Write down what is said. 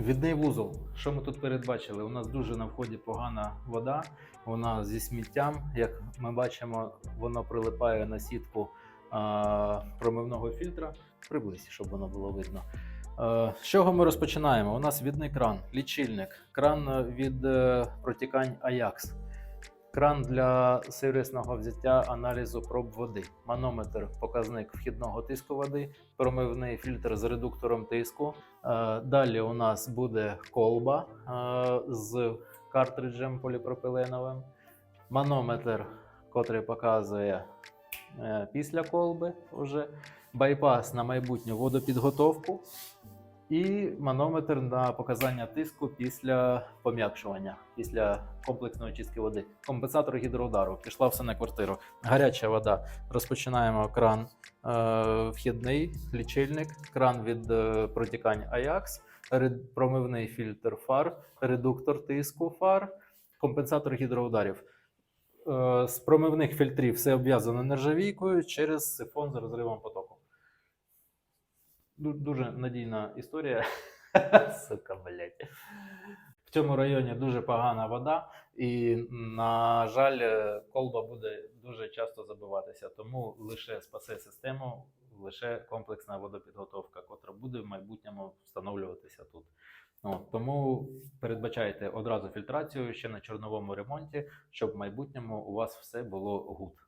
Відний вузол. Що ми тут передбачили? У нас дуже на вході погана вода. Вона зі сміттям. Як ми бачимо, воно прилипає на сітку е промивного фільтра. Приблизь, щоб воно було видно. Е, З чого ми розпочинаємо? У нас відний кран, лічильник, кран від е, протікань Ajax, кран для сервісного взяття аналізу проб води, манометр, показник вхідного тиску води, промивний фільтр з редуктором тиску. Е, Далі у нас буде колба е, з картриджем поліпропиленовим, манометр, котрий показує е, після колби вже, байпас на майбутню водопідготовку і манометр на показання тиску після пом'якшування, після комплексної чистки води. Компенсатор гідроудару. Пішла все на квартиру. Гаряча вода. Розпочинаємо кран е, вхідний, лічильник, кран від е, протікань ред- промивний фільтр фар, редуктор тиску фар, компенсатор гідроударів. Е, з промивних фільтрів все обв'язано нержавійкою через сифон з розривом потоку. Ду- Дуже надійна історія. Сука, блядь. В цьому районі дуже погана вода, і, на жаль, колба буде дуже часто забиватися. Тому лише спасе систему, лише комплексна водопідготовка, котра буде в майбутньому встановлюватися тут. От, тому передбачайте одразу фільтрацію ще на чорновому ремонті, щоб в майбутньому у вас все було гуд.